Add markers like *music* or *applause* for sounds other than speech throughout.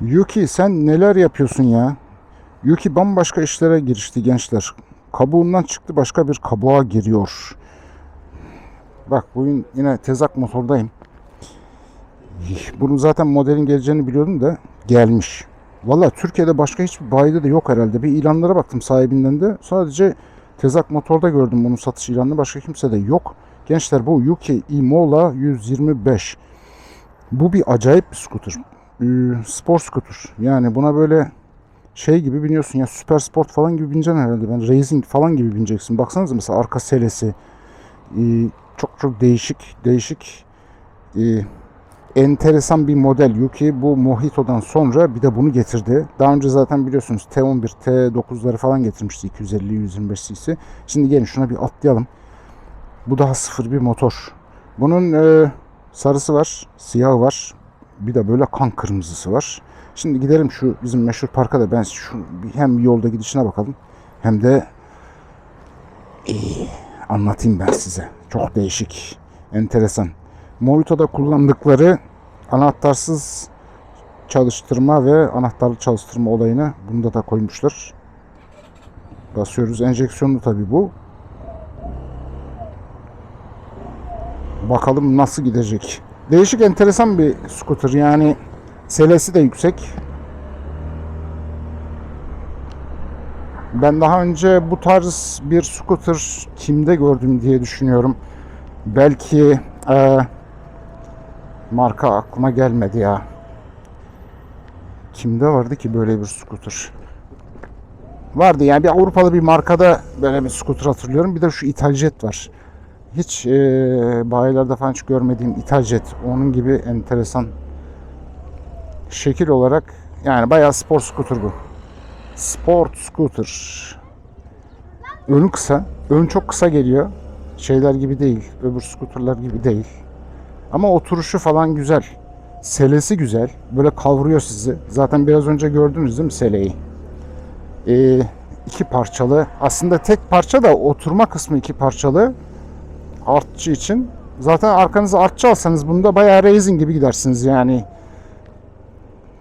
Yuki sen neler yapıyorsun ya? Yuki bambaşka işlere girişti gençler. Kabuğundan çıktı başka bir kabuğa giriyor. Bak bugün yine tezak motordayım. Bunun zaten modelin geleceğini biliyordum da gelmiş. Valla Türkiye'de başka hiçbir bayide de yok herhalde. Bir ilanlara baktım sahibinden de. Sadece tezak motorda gördüm bunun satış ilanını. Başka kimse de yok. Gençler bu Yuki Imola 125. Bu bir acayip bir scooter. Ee, spor scooter. Yani buna böyle şey gibi biniyorsun ya süper sport falan gibi bineceksin herhalde. Ben racing falan gibi bineceksin. Baksanıza mesela arka selesi. Ee, çok çok değişik değişik ee, enteresan bir model Yuki bu Mojito'dan sonra bir de bunu getirdi. Daha önce zaten biliyorsunuz T11, T9'ları falan getirmişti 250-125 cc. Şimdi gelin şuna bir atlayalım. Bu daha sıfır bir motor. Bunun e, sarısı var, siyahı var. Bir de böyle kan kırmızısı var. Şimdi gidelim şu bizim meşhur parka da ben şu hem yolda gidişine bakalım hem de e, anlatayım ben size. Çok değişik, enteresan. Mojito'da kullandıkları anahtarsız çalıştırma ve anahtarlı çalıştırma olayını bunda da koymuşlar. Basıyoruz. Enjeksiyonlu tabii bu. Bakalım nasıl gidecek. Değişik enteresan bir scooter yani selesi de yüksek. Ben daha önce bu tarz bir scooter kimde gördüm diye düşünüyorum. Belki e, marka aklıma gelmedi ya. Kimde vardı ki böyle bir scooter? Vardı yani bir Avrupalı bir markada böyle bir scooter hatırlıyorum. Bir de şu İtaljet var. Hiç e, bayilerde falan hiç görmediğim İtaljet. Onun gibi enteresan şekil olarak yani bayağı spor scooter bu. Sport scooter. Önü kısa. Ön çok kısa geliyor. Şeyler gibi değil. Öbür scooterlar gibi değil. Ama oturuşu falan güzel. Selesi güzel. Böyle kavruyor sizi. Zaten biraz önce gördünüz değil mi seleyi? Ee, iki parçalı. Aslında tek parça da oturma kısmı iki parçalı. Artçı için. Zaten arkanıza artçı alsanız bunda bayağı racing gibi gidersiniz yani.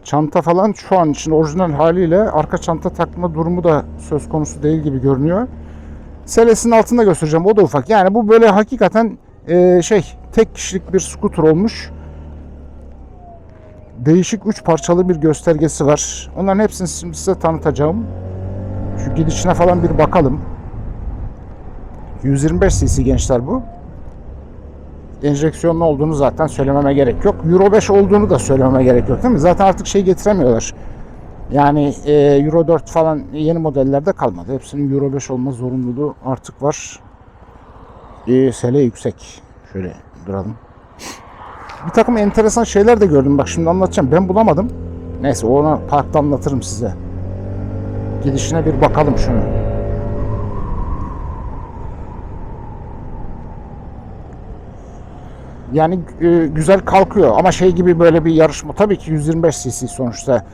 Çanta falan şu an için orijinal haliyle arka çanta takma durumu da söz konusu değil gibi görünüyor. Selesinin altında göstereceğim. O da ufak. Yani bu böyle hakikaten e, şey tek kişilik bir scooter olmuş. Değişik üç parçalı bir göstergesi var. Onların hepsini şimdi size tanıtacağım. Şu gidişine falan bir bakalım. 125 cc gençler bu. Enjeksiyonlu olduğunu zaten söylememe gerek yok. Euro 5 olduğunu da söylememe gerek yok değil mi? Zaten artık şey getiremiyorlar. Yani e, Euro 4 falan yeni modellerde kalmadı. Hepsinin Euro 5 olma zorunluluğu artık var. E, sele yüksek. Şöyle duralım. Bir takım enteresan şeyler de gördüm. Bak şimdi anlatacağım. Ben bulamadım. Neyse onu parkta anlatırım size. Gidişine bir bakalım şunu. Yani e, güzel kalkıyor ama şey gibi böyle bir yarışma tabii ki 125 cc sonuçta.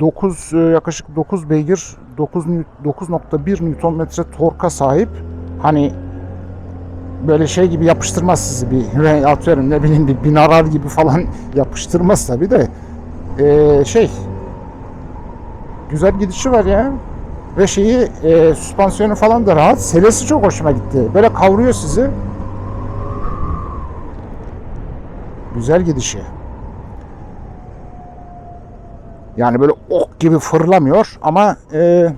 9 e, yaklaşık 9 beygir 9 nü- 9.1 Nm torka sahip. Hani böyle şey gibi yapıştırmaz sizi bir *laughs* atıyorum ne bileyim bir binarar gibi falan *laughs* yapıştırmaz tabii de. E, şey güzel gidişi var ya. Ve şeyi e, süspansiyonu falan da rahat. Selesi çok hoşuma gitti. Böyle kavruyor sizi güzel gidişi yani böyle ok gibi fırlamıyor ama e,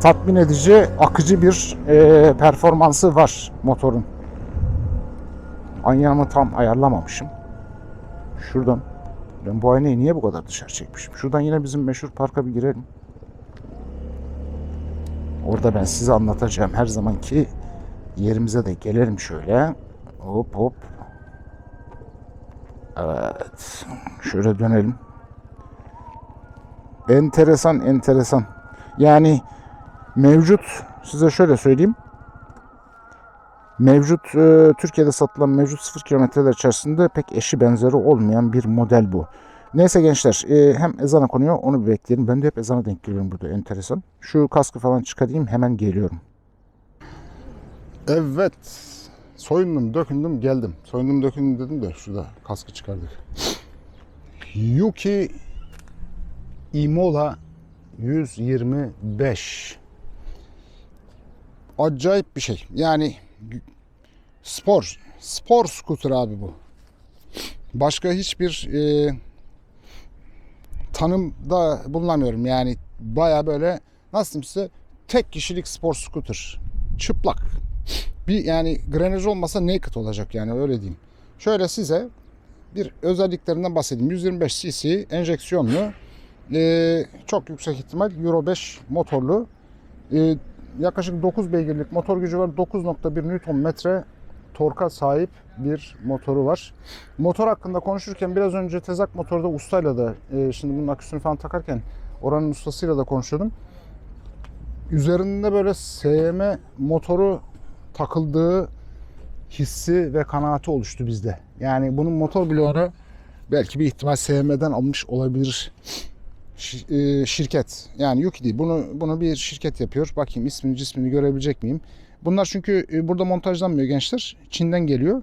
tatmin edici, akıcı bir e, performansı var motorun. Aynamı tam ayarlamamışım. Şuradan. Ben bu aynayı niye bu kadar dışarı çekmişim? Şuradan yine bizim meşhur parka bir girelim. Orada ben size anlatacağım. Her zamanki yerimize de gelelim şöyle. Hop hop. Evet. Şöyle dönelim. Enteresan enteresan. Yani mevcut size şöyle söyleyeyim. Mevcut e, Türkiye'de satılan mevcut sıfır kilometreler içerisinde pek eşi benzeri olmayan bir model bu. Neyse gençler e, hem ezana konuyor onu bir bekleyelim. Ben de hep ezana denk geliyorum burada enteresan. Şu kaskı falan çıkarayım hemen geliyorum. Evet. Soyundum, dökündüm, geldim. Soyundum, dökündüm dedim de şurada kaskı çıkardık. Yuki Imola 125. Acayip bir şey. Yani spor. Spor scooter abi bu. Başka hiçbir e, tanımda bulunamıyorum. Yani baya böyle nasıl size tek kişilik spor scooter. Çıplak. Bir yani grenaj olmasa naked olacak yani öyle diyeyim. Şöyle size bir özelliklerinden bahsedeyim. 125 cc enjeksiyonlu. Ee, çok yüksek ihtimal Euro 5 motorlu. Ee, yaklaşık 9 beygirlik motor gücü var. 9.1 Nm torka sahip bir motoru var. Motor hakkında konuşurken biraz önce tezak motorda ustayla da e, şimdi bunun aküsünü falan takarken oranın ustasıyla da konuşuyordum. Üzerinde böyle SM motoru takıldığı hissi ve kanaati oluştu bizde. Yani bunun motor bloğunu belki bir ihtimal SM'den almış olabilir e, şirket. Yani Yuki değil. Bunu bunu bir şirket yapıyor. Bakayım ismini cismini görebilecek miyim? Bunlar çünkü e, burada montajlanmıyor gençler. Çin'den geliyor.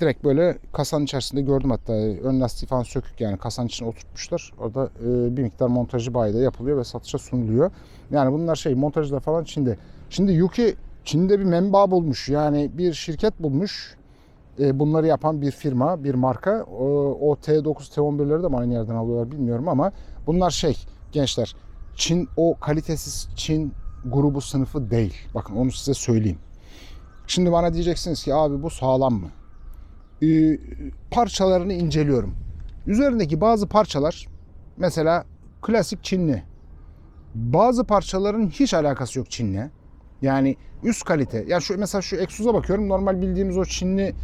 Direkt böyle kasanın içerisinde gördüm hatta ön lastiği falan sökük yani kasanın içine oturtmuşlar. Orada e, bir miktar montajı bayide yapılıyor ve satışa sunuluyor. Yani bunlar şey montajlar falan Çin'de. Şimdi Yuki Çin'de bir menba bulmuş. Yani bir şirket bulmuş. E, bunları yapan bir firma, bir marka. O, o T9, T11'leri de aynı yerden alıyorlar bilmiyorum ama bunlar şey gençler. Çin o kalitesiz Çin grubu sınıfı değil. Bakın onu size söyleyeyim. Şimdi bana diyeceksiniz ki abi bu sağlam mı? Ee, parçalarını inceliyorum. Üzerindeki bazı parçalar mesela klasik Çinli. Bazı parçaların hiç alakası yok Çinli. Yani üst kalite. Ya şu mesela şu egzoza bakıyorum. Normal bildiğimiz o Çinli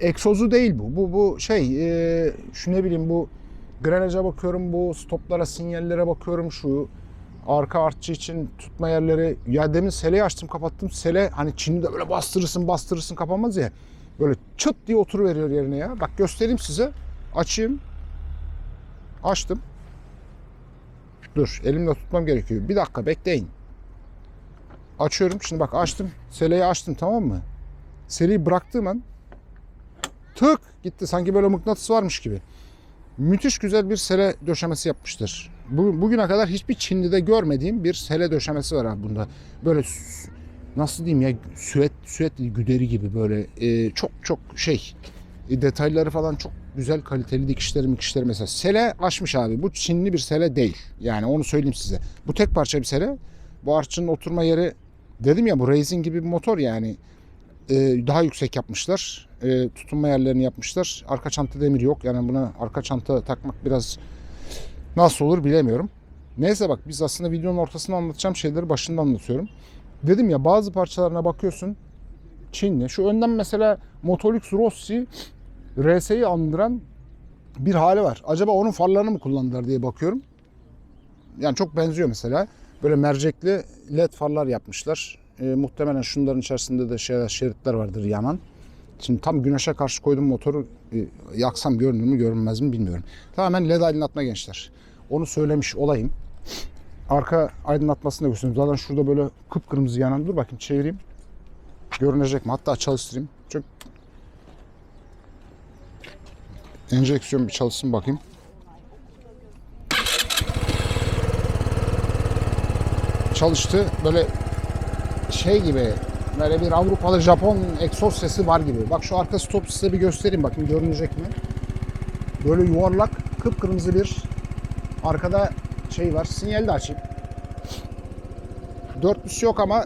egzozu değil bu. Bu bu şey e, şu ne bileyim bu grenaja bakıyorum bu stoplara sinyallere bakıyorum şu arka artçı için tutma yerleri. Ya demin seleyi açtım kapattım. Sele hani Çin'de böyle bastırırsın bastırırsın kapanmaz ya. Böyle çıt diye oturuveriyor yerine ya. Bak göstereyim size. Açayım. Açtım. Dur elimle tutmam gerekiyor. Bir dakika bekleyin açıyorum şimdi bak açtım seleyi açtım tamam mı seleyi bıraktığım an tık gitti sanki böyle mıknatıs varmış gibi müthiş güzel bir sele döşemesi yapmıştır. Bu, bugüne kadar hiçbir Çinli'de görmediğim bir sele döşemesi var abi bunda. Böyle nasıl diyeyim ya süet süet güderi gibi böyle e, çok çok şey e, detayları falan çok güzel kaliteli dikişleri mikişleri mesela. Sele açmış abi. Bu Çinli bir sele değil. Yani onu söyleyeyim size. Bu tek parça bir sele. Bu arçının oturma yeri dedim ya bu Racing gibi bir motor yani e, daha yüksek yapmışlar. E, tutunma yerlerini yapmışlar. Arka çanta demir yok. Yani buna arka çanta takmak biraz nasıl olur bilemiyorum. Neyse bak biz aslında videonun ortasında anlatacağım şeyleri başında anlatıyorum. Dedim ya bazı parçalarına bakıyorsun Çinli. Şu önden mesela Motolux Rossi RS'yi andıran bir hali var. Acaba onun farlarını mı kullandılar diye bakıyorum. Yani çok benziyor mesela. Böyle mercekli led farlar yapmışlar. E, muhtemelen şunların içerisinde de şey, şeritler vardır yanan. Şimdi tam güneşe karşı koydum motoru e, yaksam görünür mü görünmez mi bilmiyorum. Tamamen led aydınlatma gençler. Onu söylemiş olayım. Arka aydınlatmasını da göstereyim. Zaten şurada böyle kıpkırmızı yanan. Dur bakayım çevireyim. Görünecek mi? Hatta çalıştırayım. Çok enjeksiyon bir çalışsın bakayım. Çalıştı. Böyle şey gibi böyle bir Avrupalı Japon egzoz sesi var gibi. Bak şu arka stop size bir göstereyim bakayım görünecek mi? Böyle yuvarlak kıpkırmızı bir arkada şey var. Sinyali de açayım. Dörtlüsü yok ama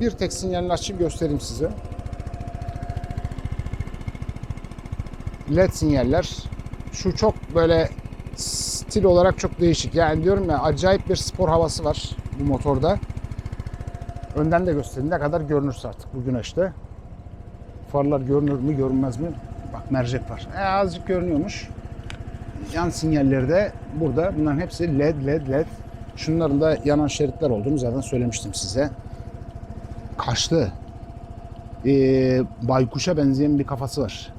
bir tek sinyalini açayım göstereyim size. LED sinyaller. Şu çok böyle stil olarak çok değişik. Yani diyorum ya acayip bir spor havası var bu motorda. Önden de göstereyim ne kadar görünürse artık bu güneşte. Farlar görünür mü görünmez mi? Bak mercek var. E, azıcık görünüyormuş. Yan sinyalleri de burada. Bunların hepsi led led led. Şunların da yanan şeritler olduğunu zaten söylemiştim size. Kaşlı. Ee, baykuşa benzeyen bir kafası var.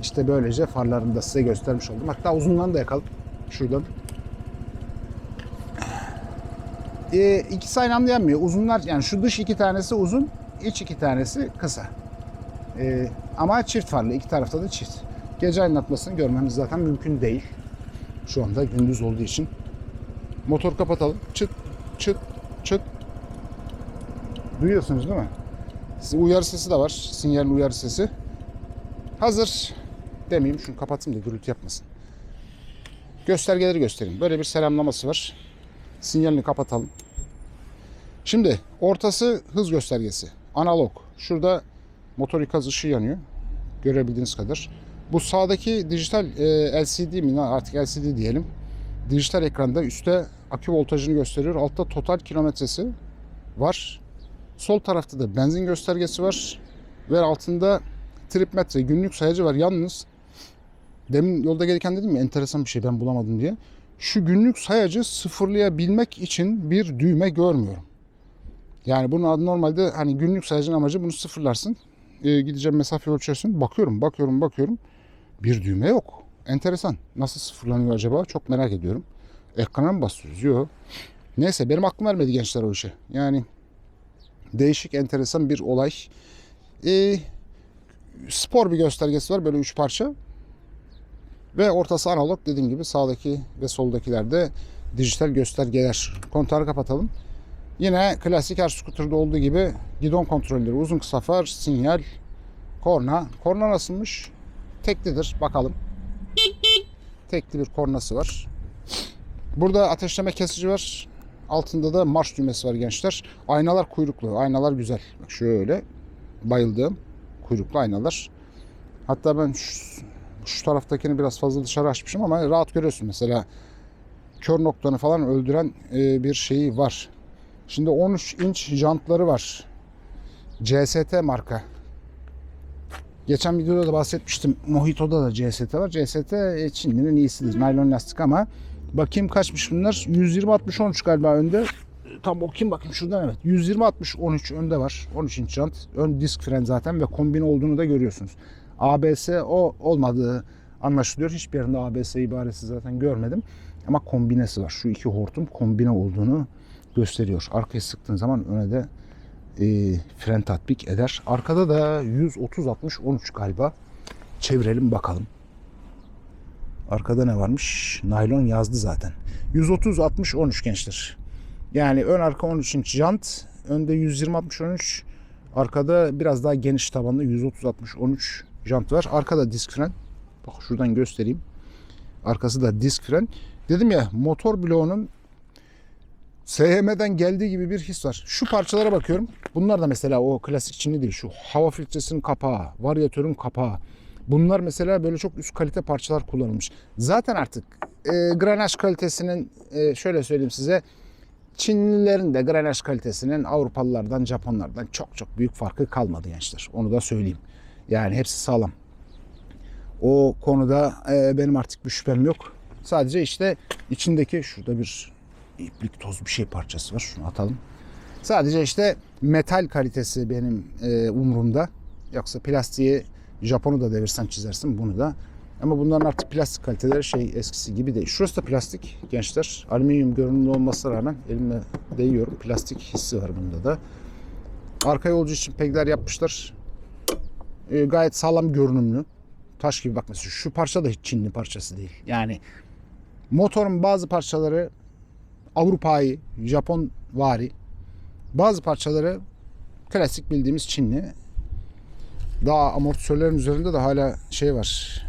İşte böylece farlarını da size göstermiş oldum. Hatta uzundan da yakalım. Şuradan. E, ikisi aynı anda. Uzunlar yani şu dış iki tanesi uzun, iç iki tanesi kısa. E, ama çift farlı. iki tarafta da çift. Gece aydınlatmasını görmemiz zaten mümkün değil. Şu anda gündüz olduğu için. Motor kapatalım. Çıt çıt çıt. Duyuyorsunuz değil mi? Uyarı sesi de var. Sinyal uyarı sesi. Hazır. Demeyeyim şunu kapatayım da gürültü yapmasın. Göstergeleri göstereyim. Böyle bir selamlaması var. Sinyalini kapatalım. Şimdi ortası hız göstergesi. Analog. Şurada motor ikaz ışığı yanıyor. Görebildiğiniz kadar. Bu sağdaki dijital e, LCD mi artık LCD diyelim. Dijital ekranda üstte akü voltajını gösteriyor. Altta total kilometresi var. Sol tarafta da benzin göstergesi var. Ve altında trip metre günlük sayacı var. Yalnız demin yolda gelirken dedim ya enteresan bir şey ben bulamadım diye. Şu günlük sayacı sıfırlayabilmek için bir düğme görmüyorum. Yani bunun adı normalde hani günlük sayacın amacı bunu sıfırlarsın. Ee, gideceğim mesafe ölçersin. Bakıyorum, bakıyorum, bakıyorum. Bir düğme yok. Enteresan. Nasıl sıfırlanıyor acaba? Çok merak ediyorum. Ekrana mı basıyoruz? Yok. Neyse benim aklım vermedi gençler o işe. Yani değişik, enteresan bir olay. Ee, spor bir göstergesi var. Böyle üç parça. Ve ortası analog dediğim gibi sağdaki ve soldakilerde dijital göstergeler. Kontağı kapatalım. Yine klasik her scooter'da olduğu gibi gidon kontrolleri, uzun kısa far, sinyal, korna. Korna nasılmış? Teklidir. Bakalım. Tekli bir kornası var. Burada ateşleme kesici var. Altında da marş düğmesi var gençler. Aynalar kuyruklu. Aynalar güzel. Bak şöyle bayıldığım kuyruklu aynalar. Hatta ben şu, şu taraftakini biraz fazla dışarı açmışım ama rahat görüyorsun. Mesela kör noktanı falan öldüren e, bir şeyi var. Şimdi 13 inç jantları var. CST marka. Geçen videoda da bahsetmiştim. Mojito'da da CST var. CST Çinli'nin iyisidir. Naylon lastik ama bakayım kaçmış bunlar? 120 60 13 galiba önde. Tam bakayım bakayım şuradan evet. 120 60 13 önde var. 13 inç jant. Ön disk fren zaten ve kombine olduğunu da görüyorsunuz. ABS o olmadığı anlaşılıyor. Hiçbir yerinde ABS ibaresi zaten görmedim. Ama kombinesi var. Şu iki hortum kombine olduğunu gösteriyor. Arkaya sıktığın zaman öne de e, fren tatbik eder. Arkada da 130 60 13 galiba. Çevirelim bakalım. Arkada ne varmış? Naylon yazdı zaten. 130 60 13 gençler. Yani ön arka 13 inç jant, önde 120 60 13, arkada biraz daha geniş tabanlı 130 60 13 jant var. Arkada disk fren. Bak şuradan göstereyim. Arkası da disk fren. Dedim ya motor bloğunun SHM'den geldiği gibi bir his var. Şu parçalara bakıyorum. Bunlar da mesela o klasik Çinli değil. Şu hava filtresinin kapağı, varyatörün kapağı. Bunlar mesela böyle çok üst kalite parçalar kullanılmış. Zaten artık e, granaj kalitesinin e, şöyle söyleyeyim size Çinlilerin de granaj kalitesinin Avrupalılardan, Japonlardan çok çok büyük farkı kalmadı gençler. Onu da söyleyeyim. Yani hepsi sağlam. O konuda e, benim artık bir şüphem yok. Sadece işte içindeki şurada bir iplik toz bir şey parçası var. Şunu atalım. Sadece işte metal kalitesi benim e, umurumda. Yoksa plastiği Japon'u da devirsen çizersin bunu da. Ama bunların artık plastik kaliteleri şey eskisi gibi değil. Şurası da plastik gençler. Alüminyum görünümlü olmasına rağmen elime değiyorum. Plastik hissi var bunda da. Arka yolcu için pegler yapmışlar. E, gayet sağlam görünümlü. Taş gibi bak mesela şu parça da hiç Çinli parçası değil. Yani motorun bazı parçaları Avrupa'yı, Japon vari. Bazı parçaları klasik bildiğimiz Çinli. Daha amortisörlerin üzerinde de hala şey var.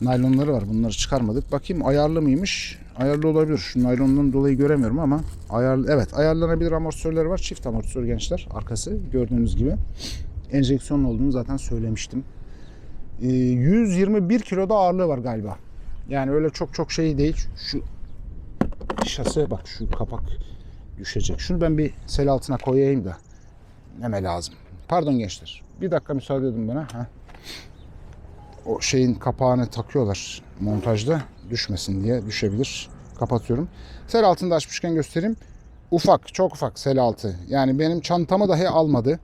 Naylonları var. Bunları çıkarmadık. Bakayım ayarlı mıymış? Ayarlı olabilir. Şu naylondan dolayı göremiyorum ama ayarlı evet ayarlanabilir amortisörleri var. Çift amortisör gençler arkası gördüğünüz gibi. Enjeksiyon olduğunu zaten söylemiştim. Ee, 121 kiloda ağırlığı var galiba. Yani öyle çok çok şey değil. Şu şase bak şu kapak düşecek. Şunu ben bir sel altına koyayım da neme lazım. Pardon gençler. Bir dakika müsaade edin bana. Ha. O şeyin kapağını takıyorlar montajda. Düşmesin diye düşebilir. Kapatıyorum. Sel altında açmışken göstereyim. Ufak, çok ufak sel altı. Yani benim çantamı dahi almadı.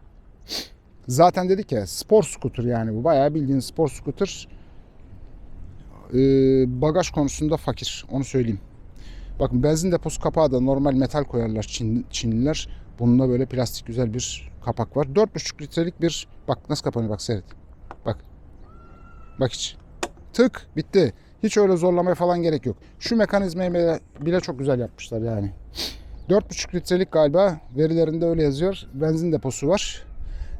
Zaten dedik ya spor scooter yani bu. Bayağı bildiğin spor scooter. Ee, bagaj konusunda fakir. Onu söyleyeyim. Bakın benzin deposu kapağı da normal metal koyarlar Çin, Çinliler. Bununla böyle plastik güzel bir kapak var. 4,5 litrelik bir bak nasıl kapanıyor bak seyret. Bak. Bak hiç. Tık bitti. Hiç öyle zorlamaya falan gerek yok. Şu mekanizmayı bile- bile çok güzel yapmışlar yani. 4,5 litrelik galiba verilerinde öyle yazıyor. Benzin deposu var.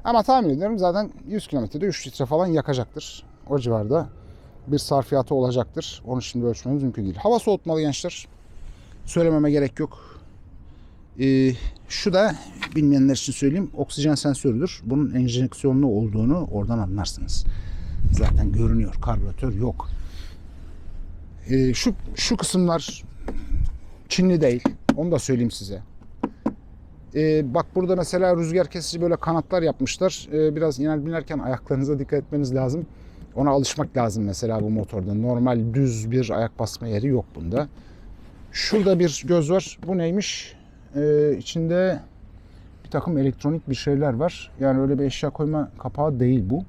Ama tahmin ediyorum zaten 100 kilometrede 3 litre falan yakacaktır. O civarda bir sarfiyatı olacaktır. Onu şimdi ölçmemiz mümkün değil. Hava soğutmalı gençler. Söylememe gerek yok. Ee, şu da bilmeyenler için söyleyeyim. Oksijen sensörüdür. Bunun enjeksiyonlu olduğunu oradan anlarsınız. Zaten görünüyor. Karbüratör yok. Ee, şu şu kısımlar Çinli değil. Onu da söyleyeyim size. Ee, bak burada mesela rüzgar kesici böyle kanatlar yapmışlar. Ee, biraz iner binerken ayaklarınıza dikkat etmeniz lazım. Ona alışmak lazım mesela bu motorda. Normal düz bir ayak basma yeri yok bunda. Şurada bir göz var. Bu neymiş? Ee, içinde bir takım elektronik bir şeyler var. Yani öyle bir eşya koyma kapağı değil bu.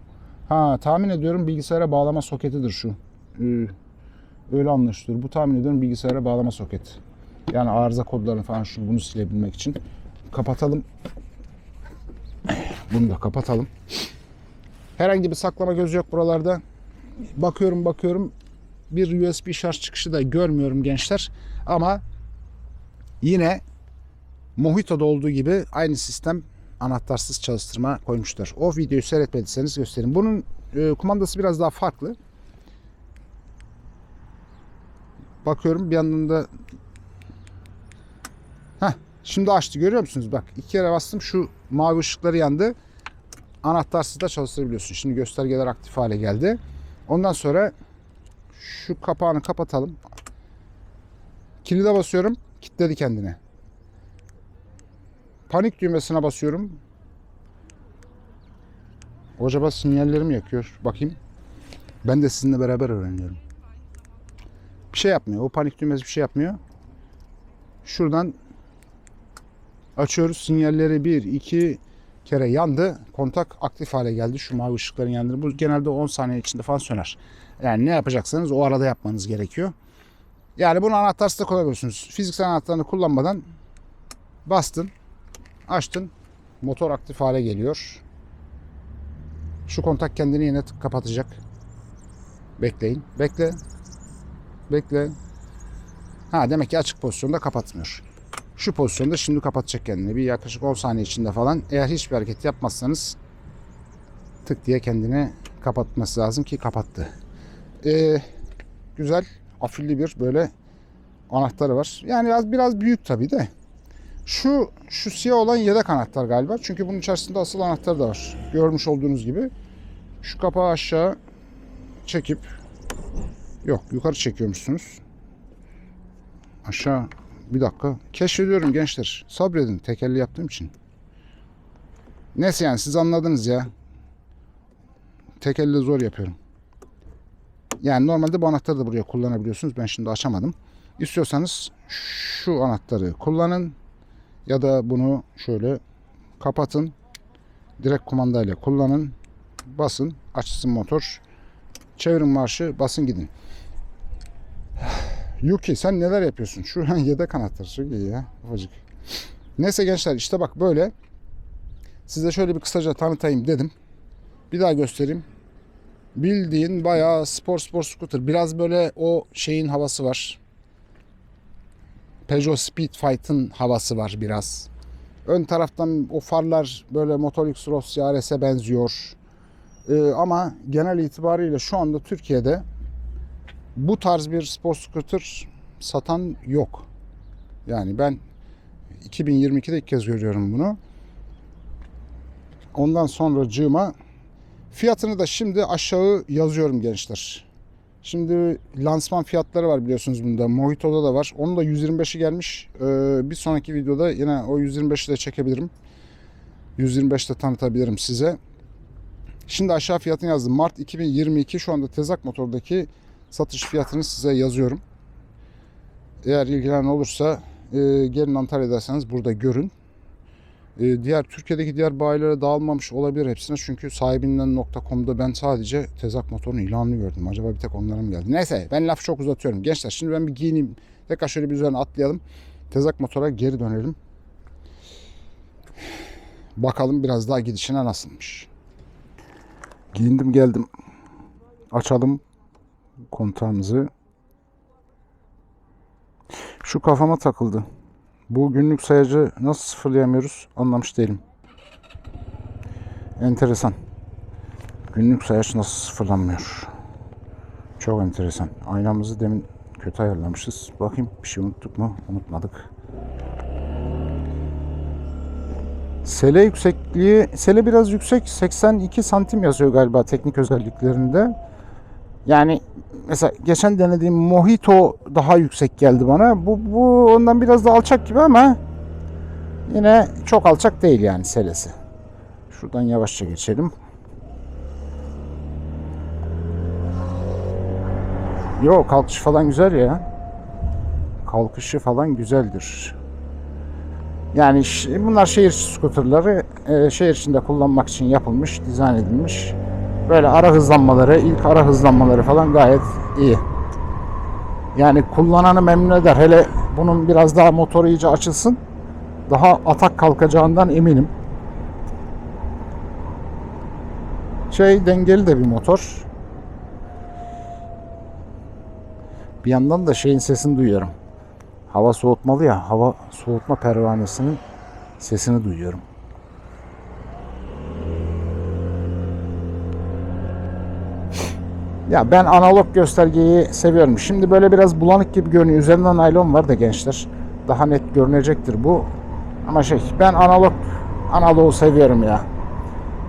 Ha tahmin ediyorum bilgisayara bağlama soketidir şu. Ee, öyle anlaşılıyor. Bu tahmin ediyorum bilgisayara bağlama soketi. Yani arıza kodlarını falan şu bunu silebilmek için. Kapatalım. Bunu da kapatalım. Herhangi bir saklama gözü yok buralarda. Bakıyorum bakıyorum. Bir USB şarj çıkışı da görmüyorum gençler. Ama yine Mojito'da olduğu gibi aynı sistem anahtarsız çalıştırma koymuşlar. O videoyu seyretmediyseniz göstereyim. Bunun e, kumandası biraz daha farklı. Bakıyorum bir yandan da Heh, şimdi açtı görüyor musunuz? Bak iki kere bastım şu mavi ışıkları yandı. Anahtarsız da çalıştırabiliyorsun. Şimdi göstergeler aktif hale geldi. Ondan sonra şu kapağını kapatalım. Kilide basıyorum. Kilitledi kendine. Panik düğmesine basıyorum. Acaba sinyalleri mi yakıyor? Bakayım. Ben de sizinle beraber öğreniyorum. Bir şey yapmıyor. O panik düğmesi bir şey yapmıyor. Şuradan açıyoruz. Sinyalleri 1, 2 kere yandı. Kontak aktif hale geldi. Şu mavi ışıkların yandı. Bu genelde 10 saniye içinde falan söner. Yani ne yapacaksanız o arada yapmanız gerekiyor. Yani bunu anahtarsız da kullanabiliyorsunuz. Fiziksel anahtarını kullanmadan bastın, açtın. Motor aktif hale geliyor. Şu kontak kendini yine kapatacak. Bekleyin. Bekle. Bekle. Ha demek ki açık pozisyonda kapatmıyor. Şu pozisyonda şimdi kapatacak kendini. Bir yaklaşık 10 saniye içinde falan. Eğer hiçbir hareket yapmazsanız tık diye kendini kapatması lazım ki kapattı. Ee, güzel afilli bir böyle anahtarı var. Yani biraz biraz büyük tabii de. Şu şu siyah olan yedek anahtar galiba. Çünkü bunun içerisinde asıl anahtar da var. Görmüş olduğunuz gibi. Şu kapağı aşağı çekip yok yukarı çekiyormuşsunuz. Aşağı bir dakika. Keşfediyorum gençler. Sabredin tekerli yaptığım için. Neyse yani siz anladınız ya. Tekerle zor yapıyorum. Yani normalde bu anahtarı da buraya kullanabiliyorsunuz. Ben şimdi açamadım. İstiyorsanız şu anahtarı kullanın. Ya da bunu şöyle kapatın. Direkt kumandayla kullanın. Basın. Açsın motor. Çevirin marşı. Basın gidin. *sighs* Yuki sen neler yapıyorsun? Şu an *laughs* yedek anahtar çok iyi ya. Ufacık. Neyse gençler işte bak böyle. Size şöyle bir kısaca tanıtayım dedim. Bir daha göstereyim. Bildiğin bayağı spor spor scooter. Biraz böyle o şeyin havası var. Peugeot Speedfight'ın havası var biraz. Ön taraftan o farlar böyle Motor X-Ross Yaris'e benziyor. Ee, ama genel itibariyle şu anda Türkiye'de bu tarz bir spor scooter satan yok. Yani ben 2022'de ilk kez görüyorum bunu. Ondan sonra cığıma fiyatını da şimdi aşağı yazıyorum gençler. Şimdi lansman fiyatları var biliyorsunuz bunda. Mojito'da da var. Onun da 125'i gelmiş. Ee, bir sonraki videoda yine o 125'i de çekebilirim. 125'te tanıtabilirim size. Şimdi aşağı fiyatını yazdım. Mart 2022 şu anda Tezak Motor'daki satış fiyatını size yazıyorum. Eğer ilgilenen olursa e, gelin Antalya'daysanız burada görün. E, diğer Türkiye'deki diğer bayilere dağılmamış olabilir hepsine. Çünkü sahibinden.com'da ben sadece Tezak motorun ilanını gördüm. Acaba bir tek onlara mı geldi? Neyse ben lafı çok uzatıyorum. Gençler şimdi ben bir giyineyim. Tekrar şöyle bir üzerine atlayalım. Tezak motora geri dönelim. Bakalım biraz daha gidişine nasılmış. Giyindim geldim. Açalım. kontağımızı. Şu kafama takıldı. Bu günlük sayacı nasıl sıfırlayamıyoruz anlamış değilim. Enteresan. Günlük sayaç nasıl sıfırlanmıyor? Çok enteresan. Aynamızı demin kötü ayarlamışız. Bakayım bir şey unuttuk mu? Unutmadık. Sele yüksekliği, sele biraz yüksek. 82 santim yazıyor galiba teknik özelliklerinde. Yani mesela geçen denediğim Mojito daha yüksek geldi bana. Bu, bu ondan biraz da alçak gibi ama yine çok alçak değil yani selesi. Şuradan yavaşça geçelim. Yo kalkışı falan güzel ya. Kalkışı falan güzeldir. Yani bunlar şehir skuterları e, şehir içinde kullanmak için yapılmış, dizayn edilmiş. Böyle ara hızlanmaları, ilk ara hızlanmaları falan gayet iyi. Yani kullananı memnun eder. Hele bunun biraz daha motoru iyice açılsın. Daha atak kalkacağından eminim. Şey dengeli de bir motor. Bir yandan da şeyin sesini duyuyorum. Hava soğutmalı ya. Hava soğutma pervanesinin sesini duyuyorum. Ya ben analog göstergeyi seviyorum. Şimdi böyle biraz bulanık gibi görünüyor. Üzerinde naylon var da gençler. Daha net görünecektir bu. Ama şey ben analog analogu seviyorum ya.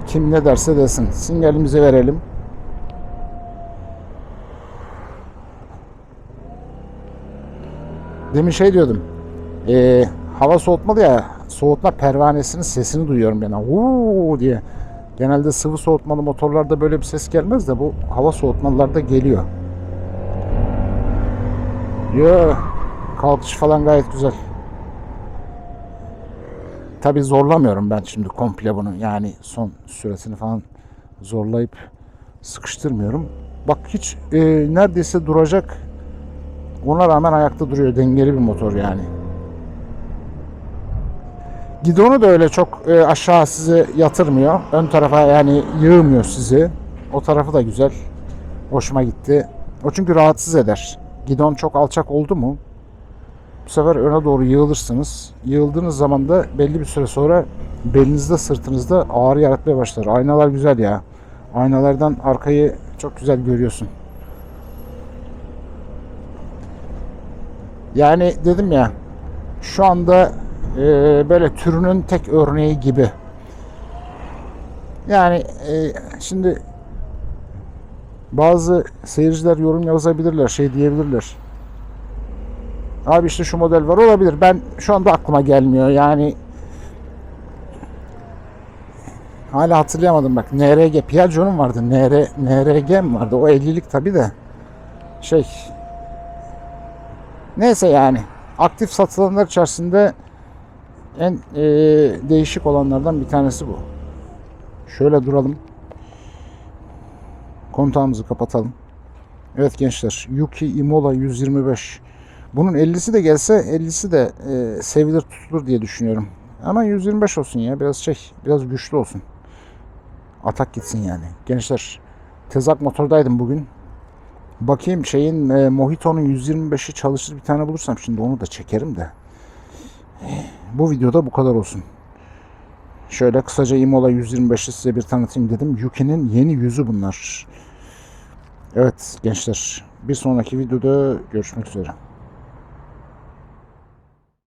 Kim ne derse desin. Sinyalimizi verelim. Demin şey diyordum. Ee, hava soğutmalı ya. Soğutma pervanesinin sesini duyuyorum ben. Uuu diye. Genelde sıvı soğutmalı motorlarda böyle bir ses gelmez de bu hava soğutmalılarda geliyor. Yo, kalkış falan gayet güzel. Tabi zorlamıyorum ben şimdi komple bunu. Yani son süresini falan zorlayıp sıkıştırmıyorum. Bak hiç e, neredeyse duracak ona rağmen ayakta duruyor. Dengeli bir motor yani. Gidonu da öyle çok e, aşağı sizi yatırmıyor. Ön tarafa yani yığmıyor sizi. O tarafı da güzel. Hoşuma gitti. O çünkü rahatsız eder. Gidon çok alçak oldu mu bu sefer öne doğru yığılırsınız. Yığıldığınız zaman da belli bir süre sonra belinizde sırtınızda ağrı yaratmaya başlar. Aynalar güzel ya. Aynalardan arkayı çok güzel görüyorsun. Yani dedim ya şu anda e, böyle türünün tek örneği gibi. Yani e, şimdi bazı seyirciler yorum yazabilirler, şey diyebilirler. Abi işte şu model var olabilir. Ben şu anda aklıma gelmiyor. Yani hala hatırlayamadım bak. NRG Piaggio'nun vardı. NR, NRG mi vardı? O 50'lik tabi de. Şey Neyse yani aktif satılanlar içerisinde en e, değişik olanlardan bir tanesi bu. Şöyle duralım. Kontağımızı kapatalım. Evet gençler Yuki Imola 125. Bunun 50'si de gelse 50'si de e, sevilir tutulur diye düşünüyorum. Ama 125 olsun ya biraz şey biraz güçlü olsun. Atak gitsin yani. Gençler tezak motordaydım bugün. Bakayım şeyin e, Mojito'nun 125'i çalışır bir tane bulursam şimdi onu da çekerim de. Bu videoda bu kadar olsun. Şöyle kısaca Imola 125'i size bir tanıtayım dedim. Yuki'nin yeni yüzü bunlar. Evet gençler bir sonraki videoda görüşmek üzere.